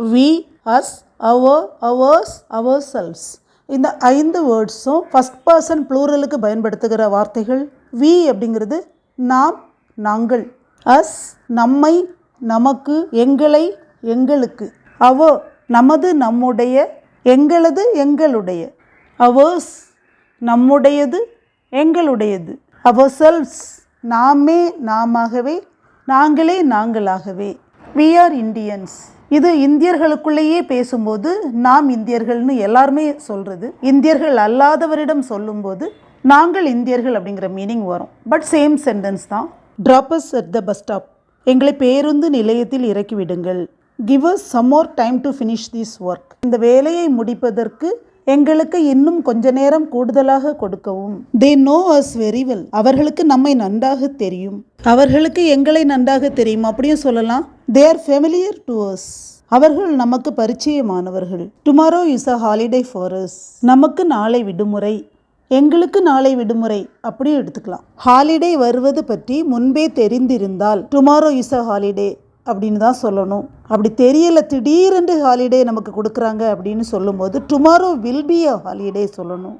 We us our ours ourselves இந்த ஐந்து வேர்ட்ஸும் first person ப்ளூரலுக்கு பயன்படுத்துகிற வார்த்தைகள் வி அப்படிங்கிறது நாம் நாங்கள். அஸ் நம்மை நமக்கு எங்களை எங்களுக்கு. அவ நமது நம்முடைய எங்களது எங்களுடைய. அவர்ஸ் நம்முடையது எங்களுடையது. அவர் செல்ஸ் நாமே நாமாகவே நாங்களே நாங்களாகவே. வி ஆர் இந்தியன்ஸ் இது இந்தியர்களுக்குள்ளேயே பேசும்போது நாம் இந்தியர்கள்னு எல்லாருமே சொல்கிறது இந்தியர்கள் அல்லாதவரிடம் சொல்லும்போது நாங்கள் இந்தியர்கள் அப்படிங்கிற மீனிங் வரும். பட் சேம் சென்டென்ஸ் தான். Drop us at the bus stop எங்களை பேருந்து நிலையத்தில் இறக்கிவிடுங்கள் give us some time to finish this work இந்த வேலையை முடிப்பதற்கு எங்களுக்கு இன்னும் கொஞ்ச நேரம் கூடுதலாக கொடுக்கவும். They know us very well அவர்களுக்கு நம்மை நன்றாக தெரியும். அவர்களுக்கு எங்களை நன்றாக தெரியும். அப்படியும் சொல்லலாம். They are familiar to us அவர்கள் நமக்கு பரிச்சயமானவர்கள். Tomorrow is a holiday for நமக்கு நாளை விடுமுறை. எங்களுக்கு நாளை விடுமுறை. அப்படியும் எடுத்துக்கலாம். ஹாலிடே வருவது பற்றி முன்பே தெரிந்திருந்தால் டுமாரோ இஸ் அ ஹாலிடே அப்படின்னு தான் சொல்லணும். அப்படி தெரியல திடீரென்று ஹாலிடே நமக்கு கொடுக்குறாங்க அப்படின்னு சொல்லும்போது tomorrow will be a holiday சொல்லணும்.